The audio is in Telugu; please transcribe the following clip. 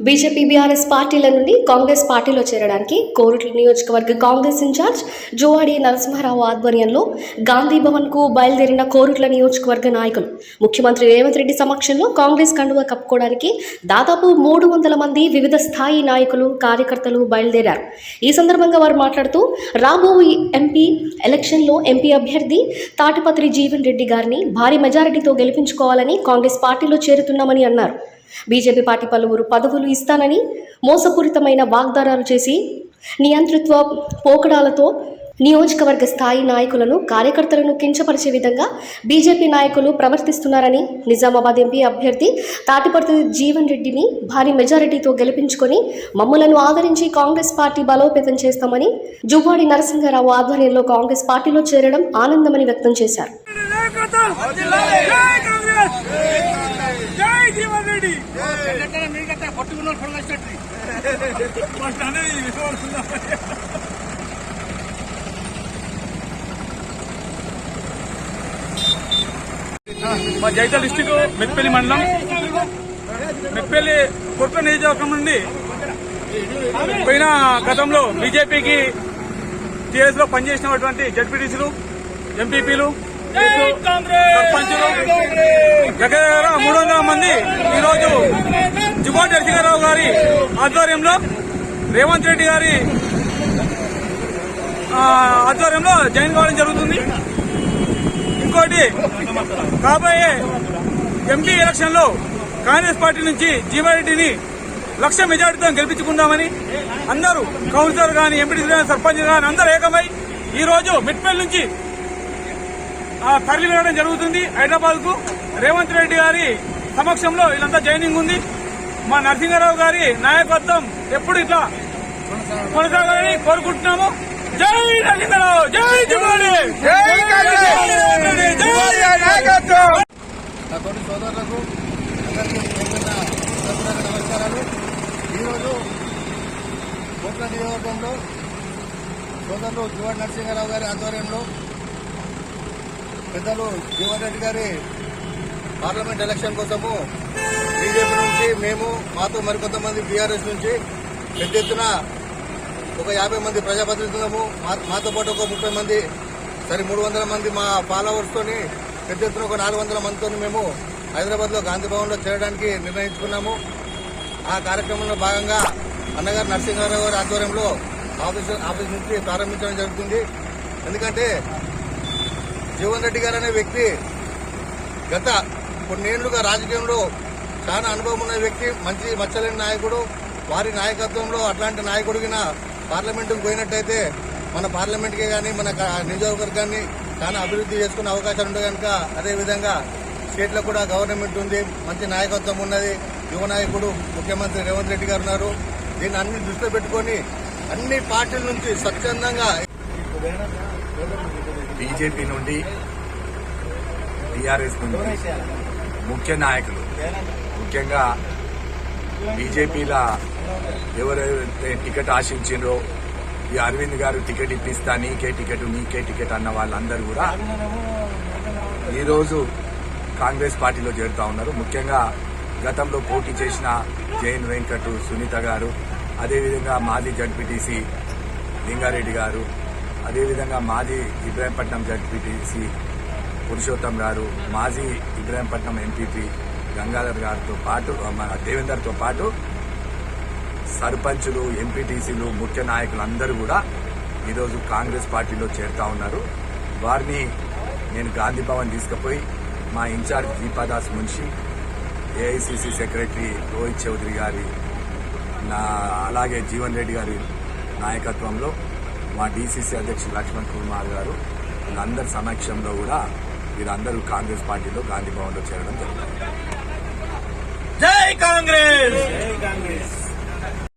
బీజేపీ బీఆర్ఎస్ పార్టీల నుండి కాంగ్రెస్ పార్టీలో చేరడానికి కోరుట్ల నియోజకవర్గ కాంగ్రెస్ ఇన్ఛార్జ్ జోవాడి నరసింహారావు ఆధ్వర్యంలో గాంధీ భవన్కు బయలుదేరిన కోరుట్ల నియోజకవర్గ నాయకులు. ముఖ్యమంత్రి రేవంత్ రెడ్డి సమక్షంలో కాంగ్రెస్ కండువ కప్పుకోవడానికి దాదాపు మూడు వందల మంది వివిధ స్థాయి నాయకులు కార్యకర్తలు బయలుదేరారు. ఈ సందర్భంగా వారు మాట్లాడుతూ రాబో ఎంపీ ఎలక్షన్లో ఎంపీ అభ్యర్థి తాటిపత్రి జీవన్ రెడ్డి గారిని భారీ మెజారిటీతో గెలిపించుకోవాలని కాంగ్రెస్ పార్టీలో చేరుతున్నామని అన్నారు. బీజేపీ పార్టీ పలువురు పదవులు ఇస్తానని మోసపూరితమైన వాగ్దానాలు చేసి నియంతృత్వ పోకడాలతో నియోజకవర్గ స్థాయి నాయకులను కార్యకర్తలను కించపరిచే విధంగా బీజేపీ నాయకులు ప్రవర్తిస్తున్నారని నిజామాబాద్ ఎంపీ అభ్యర్థి తాటిపర్తి జీవన్ రెడ్డిని భారీ మెజారిటీతో గెలిపించుకొని మమ్మలను ఆదరించి కాంగ్రెస్ పార్టీ బలోపేతం చేస్తామని జువ్వాడి నరసింహారావు ఆధ్వర్యంలో కాంగ్రెస్ పార్టీలో చేరడం ఆనందమని వ్యక్తం చేశారు జై కాంగ్రెస్ జై జీవన్ రెడ్డి పట్టుకున్నారు ఫస్ట్ అనేది విశ్వాసం మా జైతా డిస్టిక్ మెట్పల్లి మండలం. మెట్పల్లి కొత్త నియోజకవర్గం నుండి పోయిన గతంలో బీజేపీకి టీఎస్లో పనిచేసినటువంటి జడ్పీటీసీలు ఎంపీపీలు సర్పంచులు దగ్గర దగ్గర మూడు వందల మంది ఈరోజు జుబాన్ నరసింహారావు గారి ఆధ్వర్యంలో రేవంత్ రెడ్డి గారి ఆధ్వర్యంలో జాయిన్ కావడం జరుగుతుంది. ఇంకోటి కాబోయే ఎంపీ ఎలక్షన్లో కాంగ్రెస్ పార్టీ నుంచి జీవారెడ్డిని లక్ష మెజార్టీతో గెలిపించుకుందామని అందరూ కౌన్సిలర్ గాని ఎంపీడీసీ గాని సర్పంచ్ గాని అందరూ ఏకమై ఈ రోజు మిట్పల్లి నుంచి తరలి వెళ్ళడం జరుగుతుంది. హైదరాబాద్కు రేవంత్ రెడ్డి గారి సమక్షంలో వీళ్ళంతా జాయినింగ్ ఉంది. మా నరసింహారావు గారి నాయకత్వం ఎప్పుడు ఇట్లా కొనసాగాలని కోరుకుంటున్నాము. జై నరసింహారావు! జై జుమాలి జై నాయకత్వం! నా తోటి సోదరులకు అందరికీ చెందిన హృదయపూర్వక నమస్కారాలు. ఈరోజు కోట్ల నియోజకవర్గంలో సోదరులు జువాడ్ నరసింహారావు గారి ఆధ్వర్యంలో పెద్దలు జీవన్ రెడ్డి గారి పార్లమెంట్ ఎలక్షన్ కోసము బీజేపీ నుంచి మేము మాతో మరికొంతమంది బీఆర్ఎస్ నుంచి పెద్ద ఎత్తున ఒక యాభై మంది ప్రజాప్రతినిధులము మా- మాతో పాటు ఒక ముప్పై మంది సరే మూడు వందల మంది మా ఫాలోవర్స్ తోని పెద్ద ఎత్తున ఒక నాలుగు వందల మందితో మేము హైదరాబాద్లో గాంధీ భవన్లో చేరడానికి నిర్ణయించుకున్నాము. ఆ కార్యక్రమంలో భాగంగా అన్నగారు నరసింహారావు గారి ఆధ్వర్యంలో ఆఫీస్ ఆఫీస్ నుంచి ప్రారంభించడం జరుగుతుంది. ఎందుకంటే జీవన్ రెడ్డి గారు అనే వ్యక్తి గత కొన్నేళ్ళుగా రాజకీయంలో చాలా అనుభవం ఉన్న వ్యక్తి మంచి మచ్చలేని నాయకుడు. వారి నాయకత్వంలో అట్లాంటి నాయకుడిగిన పార్లమెంటుకు పోయినట్టయితే మన పార్లమెంట్కే కానీ మన నియోజకవర్గాన్ని చాలా అభివృద్ధి చేసుకునే అవకాశం ఉంది కనుక అదేవిధంగా స్టేట్లో కూడా గవర్నమెంట్ ఉంది మంచి నాయకత్వం ఉన్నది. యువ నాయకుడు ముఖ్యమంత్రి రేవంత్ రెడ్డి గారు ఉన్నారు. దీన్ని అన్ని దృష్టిలో పెట్టుకొని అన్ని పార్టీల నుంచి స్వచ్ఛందంగా బీజేపీ నుండి టీఆర్ఎస్ నుండి ముఖ్య నాయకులు. ముఖ్యంగా బీజేపీల ఎవరైతే టికెట్ ఆశించిండ్రో ఈ అరవింద్ గారు టికెట్ ఇప్పిస్తా నీకే టికెట్ నీకే టికెట్ అన్న వాళ్ళందరూ కూడా ఈరోజు కాంగ్రెస్ పార్టీలో చేరుతా ఉన్నారు. ముఖ్యంగా గతంలో పోటీ చేసిన జైన్ వెంకట్ సునీత గారు అదేవిధంగా మాజీ జడ్పీటీసీ లింగారెడ్డి గారు అదేవిధంగా మాజీ ఇబ్రాహీంపట్నం జడ్పీటీసీ పురుషోత్తం గారు మాజీ ఇబ్రాహీంపట్నం ఎంపీపీ గంగాధర్ గారితో పాటు మన దేవేందర్తో పాటు సర్పంచులు ఎంపీటీసీలు ముఖ్య నాయకులు అందరూ కూడా ఈరోజు కాంగ్రెస్ పార్టీలో చేరుతా ఉన్నారు. వారిని నేను గాంధీ భవన్ తీసుకుపోయి మా incharge Deepa Das Munshi AICC secretary Rohit Chowdary గారి నా అలాగే జీవన్ రెడ్డి గారి నాయకత్వంలో మా డీసీసీ అధ్యక్షులు లక్ష్మణ్ కుమార్ గారు వీళ్ళందరి సమక్షంలో కూడా వీరందరూ కాంగ్రెస్ పార్టీలో గాంధీ భవన్లో చేరడం జరుగుతుంది. జై కాంగ్రెస్!